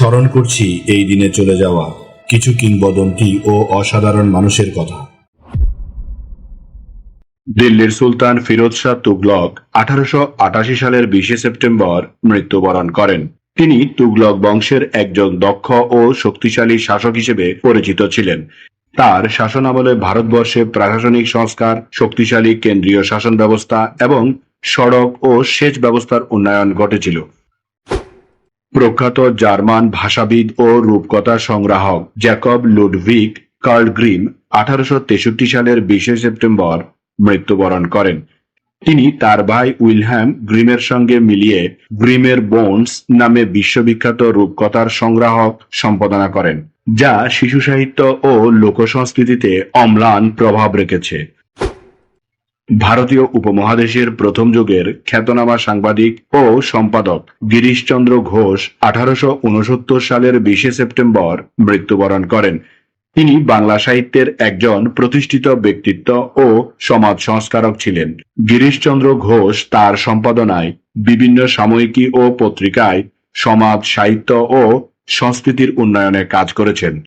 স্মরণ করছি এই দিনে চলে যাওয়া কিছু কিংবদন্তি ও অসাধারণ মানুষের কথা। দিল্লির সুলতান ফিরোজ শাহ তুগলক আঠারোশো আটাশি সালের বিশে সেপ্টেম্বর মৃত্যুবরণ করেন। তিনি তুগলক বংশের একজন দক্ষ ও শক্তিশালী শাসক হিসেবে পরিচিত ছিলেন। তার শাসনামলে ভারতবর্ষে প্রশাসনিক সংস্কার, শক্তিশালী কেন্দ্রীয় শাসন ব্যবস্থা এবং সড়ক ও সেচ ব্যবস্থার উন্নয়ন ঘটেছিল। প্রখ্যাত জার্মান ভাষাবিদ ও রূপকথা সংগ্রাহক জ্যাকব লুডভিক কার্ল গ্রিম আঠারোশো তেষট্টি সালের বিশে সেপ্টেম্বর মৃত্যুবরণ করেন। তিনি তার ভাই উইলহ্যাম গ্রিমের সঙ্গে মিলিয়ে গ্রিমের বোনস নামে বিশ্ববিখ্যাত রূপকথার সংগ্রাহক সম্পাদনা করেন, যা শিশু সাহিত্য ও লোকসংস্কৃতিতে অম্লান প্রভাব রেখেছে। ভারতীয় উপমহাদেশের প্রথম যুগের খ্যাতনামা সাংবাদিক ও সম্পাদক গিরিশচন্দ্র ঘোষ আঠারোশো উনসত্তর সালের বিশে সেপ্টেম্বর মৃত্যুবরণ করেন। তিনি বাংলা সাহিত্যের একজন প্রতিষ্ঠিত ব্যক্তিত্ব ও সমাজ সংস্কারক ছিলেন। গিরিশচন্দ্র ঘোষ তার সম্পাদনায় বিভিন্ন সাময়িকী ও পত্রিকায় সমাজ, সাহিত্য ও সংস্কৃতির উন্নয়নে কাজ করেছেন।